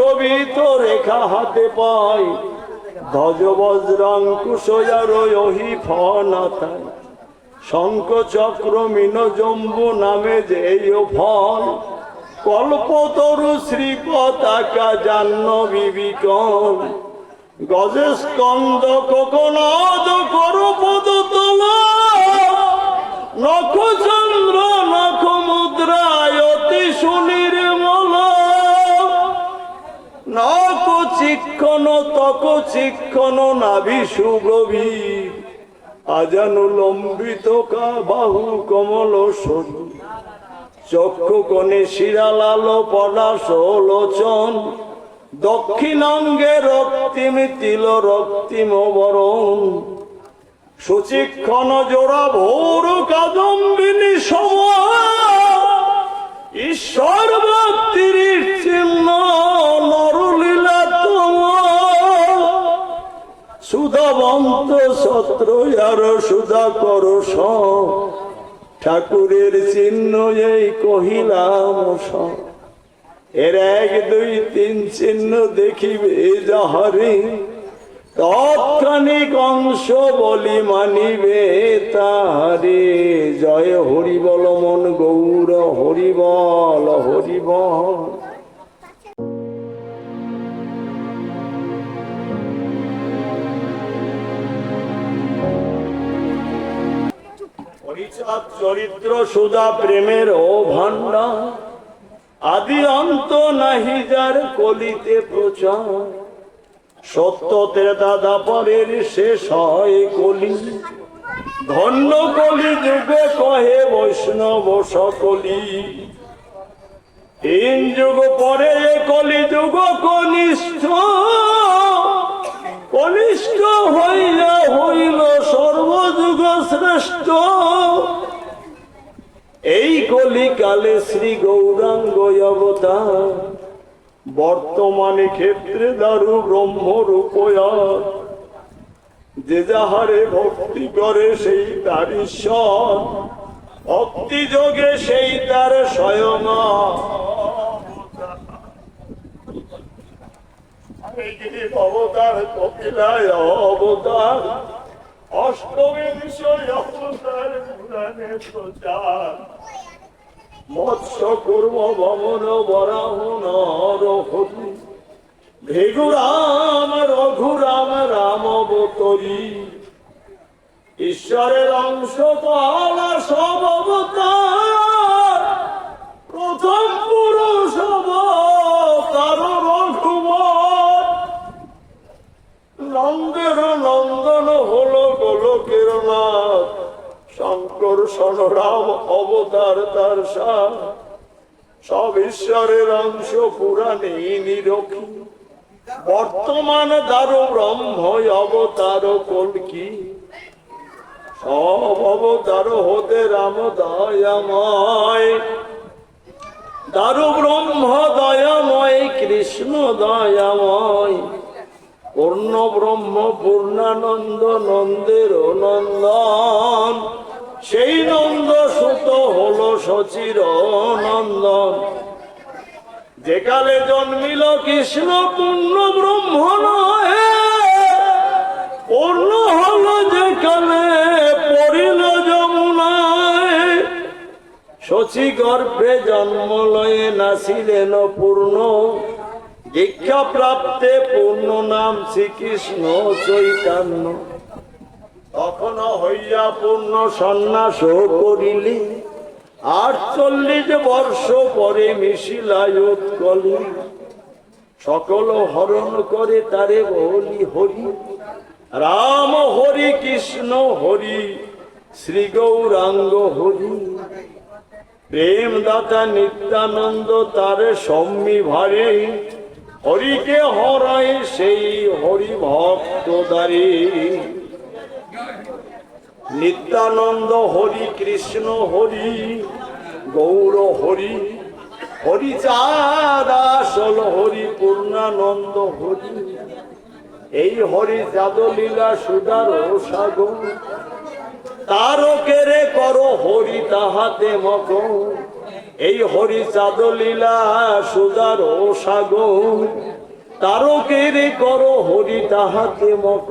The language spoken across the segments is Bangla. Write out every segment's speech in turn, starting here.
শোভিত রেখা হাতে পাই। ধ্বজ বজ্রাং ওহি ফনাথায় শঙ্খ চক্র মিন জম্বু নামে যেই ফল। কল্পতরু শ্রী পতাকা জান্ন বিবিকন গজে স্কন্দ কোকনাদ করু পদ তোলা। নখ চন্দ্র নখ মুদ্রায় অতি সুনির্মল। নখ চিক্ষণ তক চিক্ষণ নাভি সুগভীর। আজানু লম্বিত বাহু কমল সরু চক্ষু কোণে শিরালাল পলাশ লোচন দক্ষিণাঙ্গে রক্তিম তিল, রক্তিম বরণ। সুচিক্ষণ জোড়া ভোর কাদম্বিনী সম ঈশ্বর ভক্তির চিহ্ন নরলীলা তোমার সুধাবন্ত সত্র আর সুধা করস ঠাকুরের চিহ্ন এই কহিলাম। এর এক, দুই, তিন চিহ্ন দেখিবে যাহারে তৎক্ষণিক অংশ বলি মানিবে তাহারে। জয় হরিবল মন গৌর, হরিবল হরিবল। পরিচাত চরিত্র সুদা প্রেমের ও ভান্ডার আদি অন্ত নাহি যার কলিতে প্রচার। সত্য ত্রেতা দাপরের শেষ হয় কলি। ধন্য কলি যুগে কহে বৈষ্ণব সকলি। তিন যুগ পরে কলি যুগ কনিষ্ঠ। কনিষ্ঠ হইয়া হইল সর্বযুগ শ্রেষ্ঠ। এই কলিকালে শ্রী গৌরাঙ্গ অবতার। বর্তমানে ক্ষেত্রে দারু ব্রহ্ম রূপয়ার যে যাহারে ভক্তি করে সেই তার ঈশ্বর, ভক্তি যোগে সেই তার স্বয়ং। অবতার, কপিলায় অবতার, অষ্টমী বিষয় অবতার প্রচার। মৎস্য কুর্ম, বমন বরাহ নর হরি ভেগুরাম, রঘুরাম রাম বতরি ঈশ্বরের অংশ পালা সব অবতার প্রথম পুরুষ অবতার রঘুবর নন্দের নন্দন হলো গোলকের নাথ। শঙ্কর সনরাম অবতার তার সব ঈশ্বরের অংশ পুরাণে নিরখি বর্তমান দারু ব্রহ্ম অবতার কলকি। সব অবতার হতে রাম দয়াময়। দারু ব্রহ্ম দয়াময়, কৃষ্ণ দয়াময়। পূর্ণ ব্রহ্ম, পূর্ণানন্দ নন্দের নন্দন। সেই নন্দ সুত হলো সচির নন্দন যেকালে জন্মিল কৃষ্ণ পূর্ণ ব্রহ্ম নয় পূর্ণ হলো যেকালে পড়িল যমুনায়। শচী গর্ভে জন্ম লয়ে নাসিলেন পূর্ণ, দীক্ষা প্রাপ্তে পূর্ণ নাম শ্রীকৃষ্ণ চৈতন্য। হইয়া পূর্ণ সন্ন্যাস করিলে। আটচল্লিশ বর্ষ পরে মিশিলায় উৎকলে। সকল হরণ করে তারে বলি হরি। রাম হরি, কৃষ্ণ হরি, শ্রী গৌরাঙ্গ হরি। প্রেম দাতা নিত্যানন্দ তার সম্মি ভারে হরিকে হরায় সেই হরি ভক্ত দ্বারে। নিত্যানন্দ হরি, কৃষ্ণ হরি, গৌর হরি হরি চাদাসল হরি, পূর্ণানন্দ হরি। এই হরি যাদলীলা সুদার সাগর। তারকেরে করো হরি তাহাতে মগ এই হরি চাদলীলা সুদার সাগর। তারকের করো হরি তাহাতে মক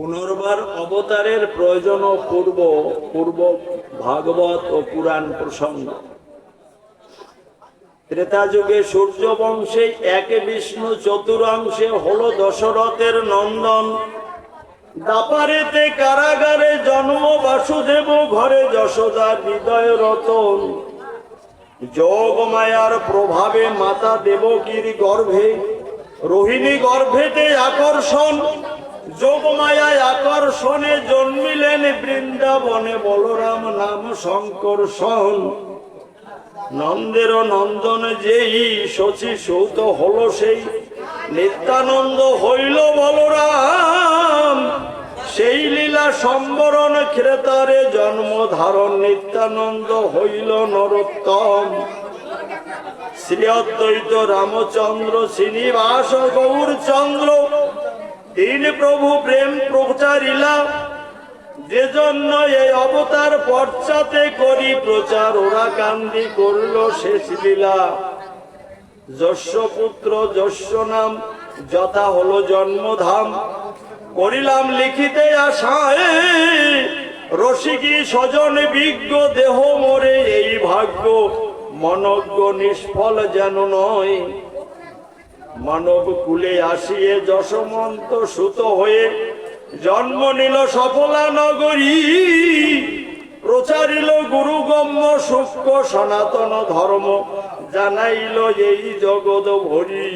পুনর্বার অবতারের প্রয়োজন ও পূর্ব পূর্ব ভাগবত ও পুরাণ প্রসঙ্গ। ত্রেতা যুগে সূর্য বংশে একে বিষ্ণু চতুরাংশে হলো দশরথের নন্দন। দাপারেতে কারাগারে জন্ম বাসুদেব, ঘরে যশোদার হৃদয় রতন। যোগ মায়ার প্রভাবে মাতা দেবকীর গর্ভে, রোহিণী গর্ভেতে আকর্ষণ। যোগ মায়ায় আকর্ষণে জন্মিলেন বৃন্দাবনে বলরাম নাম শঙ্কর্ষণ নন্দের নন্দন যেই শচী সৌত হল সেই, নিত্যানন্দ হইল বলরাম। সেই লীলা সম্বরণ ক্রেতারে জন্ম ধারণ, নিত্যানন্দ হইল নরোত্তম। শ্রী অদ্বৈত রামচন্দ্র শ্রীনিবাস গৌরচন্দ্র তিন প্রভু প্রেম প্রচারিলা যে জন্য এই অবতার পশ্চাতে করি প্রচার, ওরা কান্দি করল শেষ লীলা। যস্য পুত্র যস্য নাম, যথা হলো জন্মধাম। করিলাম লিখিতে আশায়, রসিকী স্বজন বিজ্ঞ, দেহ মোরে এই ভাগ্য, মনজ্ঞ নিষ্ফল যেন নয়। মানব কুলে আসিয়ে যশমন্ত সুত হয়ে জন্ম নিল সফলা নগরী। প্রচারিল গুরুগম্য সূক্ষ্ম সনাতন ধর্ম, জানাইল এই জগৎ ভরি।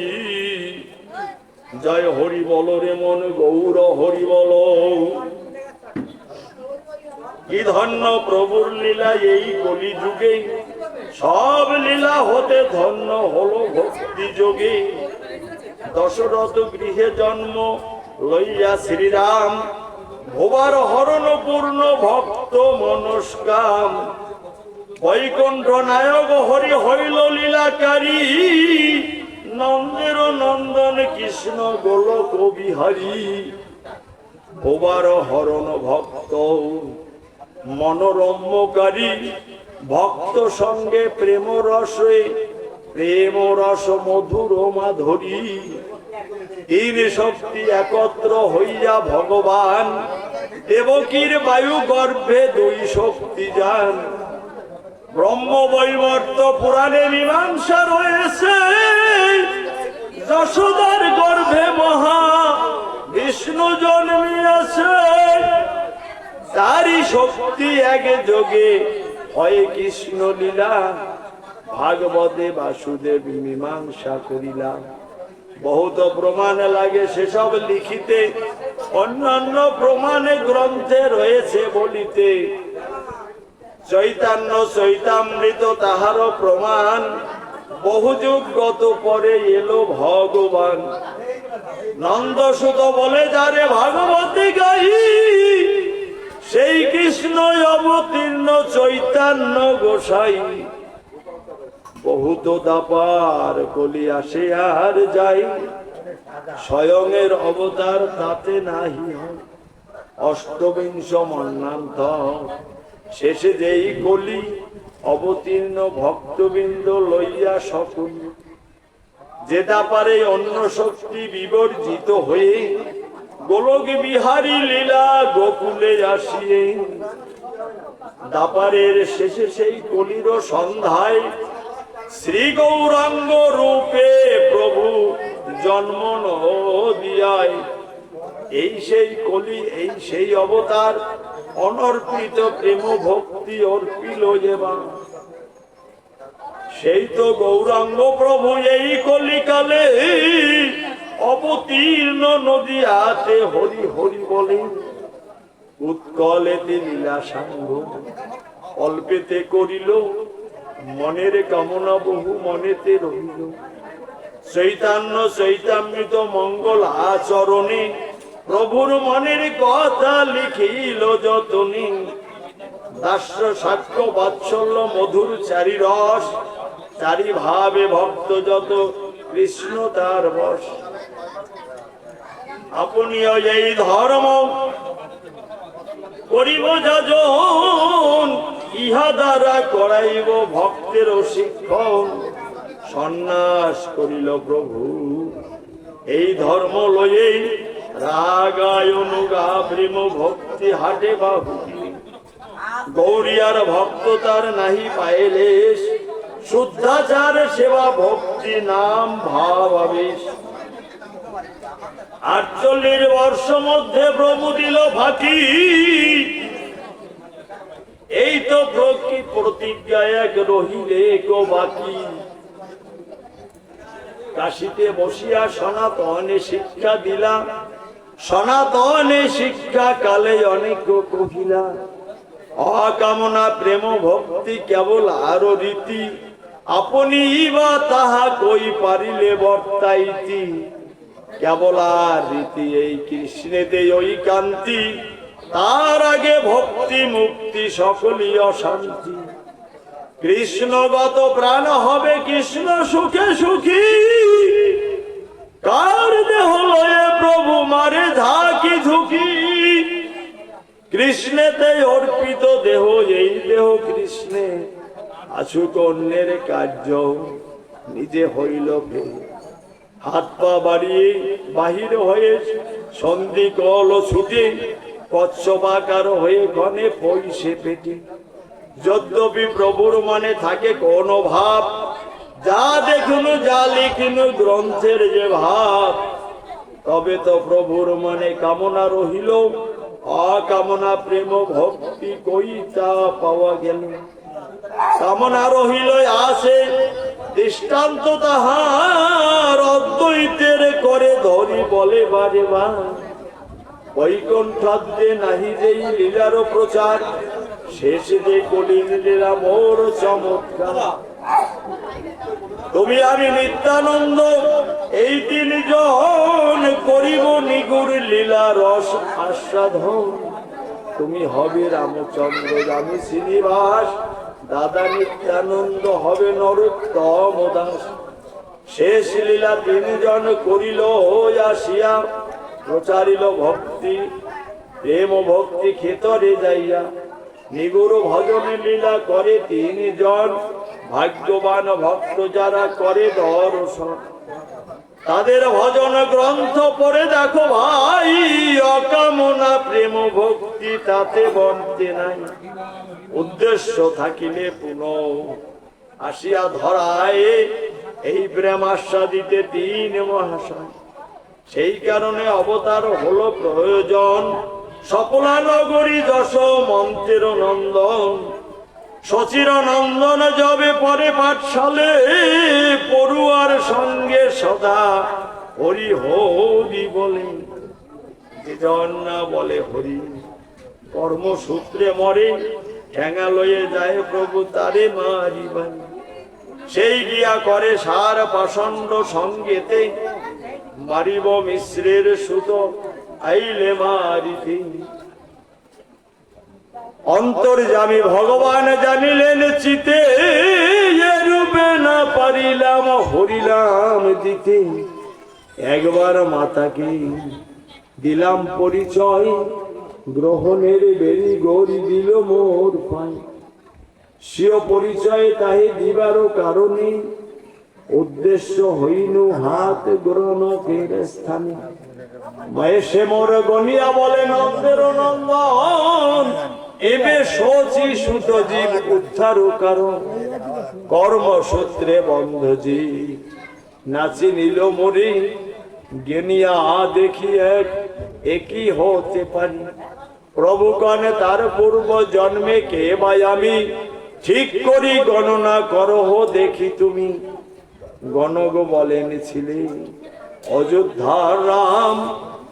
জয় হরি বল রে মন, গৌর হরি বল। কি ধন্য প্রভুর লীলা এই কলি যুগে সব লীলা হতে ধন্য হলো ভক্তি যোগে দশরথ গৃহে জন্ম লইয়া শ্রীরাম, ভোবার হরণ পূর্ণ ভক্ত মনস্কাম। বৈকুণ্ঠ নায়ক হরি হইল লীলাকারী, নন্দের নন্দন কৃষ্ণ গোলক বিহারী ভোবার হরণ ভক্ত, মনোরম্যকারী, ভক্ত সঙ্গে প্রেম রসে প্রেম রস মধুর মাধুরী। তিন শক্তি একত্র হইয়া ভগবান, দেবকীর বায়ু গর্ভে দুই শক্তি যান। ব্রহ্ম বৈবর্ত পুরাণে মীমাংসা রয়েছে। যশোদার গর্ভে মহা বিষ্ণু জন্মিয়াছে। তারই শক্তি এক যোগে হয় কৃষ্ণ লীলা ভাগবতে বাসুদেব মীমাংসা করিলাম। বহুত প্রমাণ লাগে সেসব লিখিতে, অন্যান্য প্রমাণে গ্রন্থে রয়েছে বলিতে। চৈতন্য চৈতামৃত তাহার প্রমাণ, বহু যুগ গত পরে এলো ভগবান। নন্দসুত বলে, যারে ভাগবতী গাই সেই কৃষ্ণ অবতীর্ণ চৈতন্য গোসাই। বহুত দাপার কলি আসে আর যাই। স্বয়ংের অবতার তাতে নাহি অষ্টবিংশ মন্নান্ত শেষে যেই কলি অবতীর্ণ ভক্তবৃন্দ লইয়া সকল। যে দাপারে অন্য শক্তি বিবর্জিত হয়ে গোলক বিহারী লীলা গোকুলে আসিয়ে। দাপারের শেষে সেই কলির সন্ধ্যায় শ্রী গৌরাঙ্গ রূপে প্রভু জন্ম দিয়ায় এই সেই কলি, এই সেই অবতার, অনর্পিত প্রেম ভক্তি অর্পিল সেই তো গৌরাঙ্গ প্রভু এই কলিকালে অবতীর্ণ নদীয়াতে হরি হরি বলে। উৎকলেতে লীলা সাঙ্গ অল্পেতে করিল। মনের কামনা বহু, মনেতে রহিল। চৈতন্য চৈতামৃত মঙ্গল আচরণে প্রভুর মনের কথা লিখিল যতনি। দাস্য সাক্ষ্য বাৎসল্য মধুর চারি রস, চারি ভাবে ভক্ত যত কৃষ্ণ তার বস। আপনিও এই ধর্ম করিব যজন ইহা দ্বারা করাইব ভক্তের শিক্ষণ। সন্ন্যাস করিল প্রভু। এই ধর্ম লয়েই রাগায় অনুগা প্রেম ভক্তি হাটে বাহু। গৌরিয়ার ভক্ত তার নাহি পাইলেশ। শুদ্ধাচার সেবা ভক্তি নাম ভাব আবেশ। আটচল্লিশ বর্ষ মধ্যে প্রভু দিল ফাঁকি এই তো প্রকৃ প্রতিজ্ঞা এক রহিলে গো বাকি। কাশিতে বসিয়া সনাতনে শিক্ষা দিলা। সনাতনে শিক্ষা কালে অনেক কহিলা। অকামনা প্রেম ভক্তি কেবল আরও রীতি। আপনি বা তাহা কই পারিলে বর্তাইতি। কেবল আর রীতি এই কৃষ্ণেতে ওই কান্তি। তার আগে ভক্তি, মুক্তি, সকলই অশান্তি। কৃষ্ণগত প্রাণ হবে কৃষ্ণ সুখে সুখী। কার দেহ লয়ে প্রভু মারে ঝাঁকি ঝুঁকি? কৃষ্ণেতে অর্পিত দেহ, এই দেহ কৃষ্ণে। আছুক অন্যের কার্য, নিজে হইল হাত পা বাড়িয়ে বাহির হয়ে সন্ধি কল ছুটে কচ্ছপাকার হয়ে ঘনে পয়সে পেটে। যদ্যপি প্রভুর মনে থাকে কোন ভাব, যা দেখুন, যা লিখিন গ্রন্থের যে ভাব, তবে তো প্রভুর মনে কামনা রহিল, অকামনা প্রেম ভক্তি কই তা পাওয়া গেল। কামনা রহিল, আসে দৃষ্টান্ত তাহার, অদ্বৈতের করে ধরি বলে বারে বা বৈকুণ্ঠাদ্যে নাহি যেই লীলার প্রচার শেষ যে লীলা মোর চমৎকার। তুমি আমি নিত্যানন্দ এই তিনজন করিব নিগুর লীলা রস আস্বাদন তুমি হবে রামচন্দ্র, আমি শ্রীনিবাস, দাদা নিত্যানন্দ হবে নরোত্তম দাস। শেষ লীলা তিনজন করিল আসিয়া, প্রচারিল ভক্তি, প্রেম ভক্তি ক্ষেতরে যাইয়া। নিগুর ভজনে লীলা করে তিনজন, ভাগ্যবান ভক্ত যারা করে দর্শন। তাদের ভজন গ্রন্থ পড়ে দেখো ভাই, অকামনা প্রেম ভক্তি তাতে বনতে নাই। উদ্দেশ্য থাকিলে পুনঃ আসিয়া ধরায়, এই প্রেম আস্বাদিতে তিন মহাশয়। সেই কারণে অবতার হলো প্রয়োজন। সকলা নগরী যশ মন্ত্রের নন্দন শচির নন্দন যাবে পরে পাঠশালে, পড়ুয়ার সঙ্গে সদা হরি হরি বলে। বলে হরি, কর্মসূত্রে মরে ঠেঙা লয়ে যায় প্রভু তারে মারিবান সেই গিয়া করে সার পাষণ্ড সঙ্গেতে, মারিব মিশ্রের সুত আইলে মারিতে অন্তর্জামী ভগবান জানিলেন, চিতে রূপে না পারিলাম, হরিলাম দিতে। একবার মাতাকে দিলাম পরিচয়, গ্রহণের বেরি গড়ি দিল মোর পায়। স্বীয় পরিচয় তাহে দিবারও কারণে উদ্দেশ্য হইনু হাত গ্রহণ গ্রহণকের স্থানে। বয়সে মোর গনিয়া বলে নন্দের নন্দন, এবে সচি সুত জীব উদ্ধার কারণ। কর্মসূত্রে বন্ধ জীব। নাচি নিল মরি গেনিয়া দেখি এক একই হতে পারি। প্রভু কনে তার পূর্ব জন্মে কে ভাই আমি? ঠিক করি গণনা করহ দেখি তুমি। গণগ বলেন ছিলে। অযোধ্যার রাম,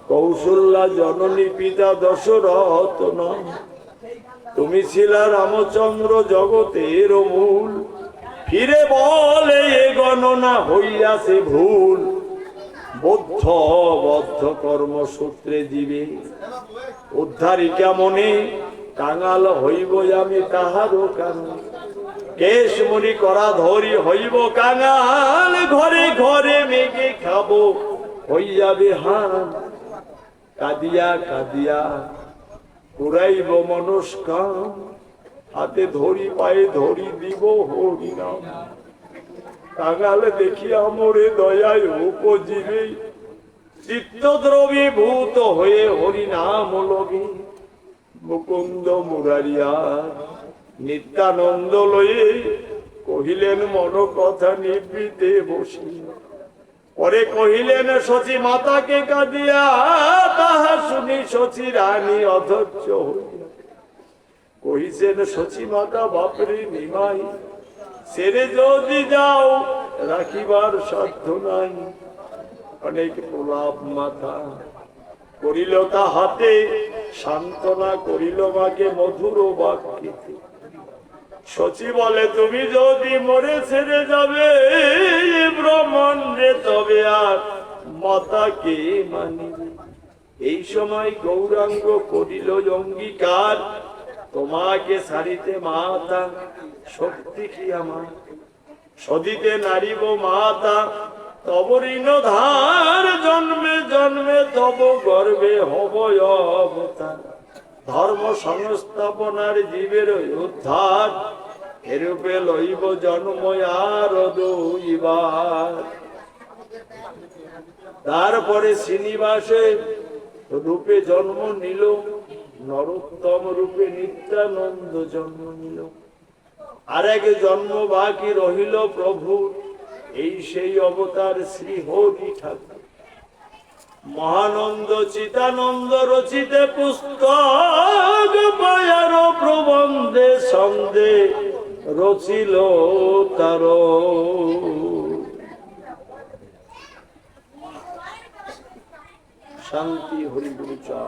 কৌশল্যা জননী পিতা দশরথ নাম তুমি ছিলা রামচন্দ্র জগতের মূল। ফিরে বলে এ গণনা হইয়াছে ভুল। বদ্ধ বদ্ধ কর্মসূত্রে জীবে। উদ্ধারিকা মনে কাঙাল হইব আমি তাহারও কারণ। কেশমণি করা ধরি হইব কাঙাল, ঘরে ঘরে মেঘে খাব হইয়াবে হান কাদিয়া কাদিয়া পুরাইব মনস্কাম, হাতে ধরি পায়ে ধরি দিব হরিনাম। কাঙাল দেখিয়া মোরে দয়ায় উপজীবে, চিত্তদ্রবী ভূত হয়ে হরিনাম লগে মুকুন্দ মুরারিয়া নিত্যানন্দ লয়ে কহিলেন, মন কথা নিবৃতে বসি। পরে কহিলেন, শচী মাতাকে কাঁদিয়া তাহা শুনি শচী রানী অধৈর্য কহিছেন, শচী মাতা, বাপরে নিমাই, সেরে যদি যাও, রাখিবার সাধ্য নাই। অনেক প্রলাপ মাথা করিল তা হাতে সান্ত্বনা করিল মাকে মধুর বাক্যিতে। শচী বলে তুমি যদি মরে ছেড়ে যাবে, ব্রহ্মণ্ডে তবে আর মাতাকে মানিবে? এই সময় গৌরাঙ্গ করিল অঙ্গীকার, তোমাকে সারিতে মাতা, শক্তি কি আমার? সদিতে নারিব মাতা তব ঋণ ধার, জন্মে জন্মে তব গর্বে হব অবতার। ধর্ম সংস্থাপনার জীবের উদ্ধার। এরূপে লইব জন্ম আর দুইবার। তারপরে শ্রীনিবাসে রূপে জন্ম নিল, নরোত্তম রূপে নিত্যানন্দ জন্ম নিল। আর এক জন্ম বাকি রহিল প্রভু এই সেই অবতার শ্রী হরি ঠাকুর। মহানন্দ চিতানন্দ রচিতে পুস্তক পায়ার প্রবন্ধে সন্দে রচিল তার। শান্তি হরিগুরু চা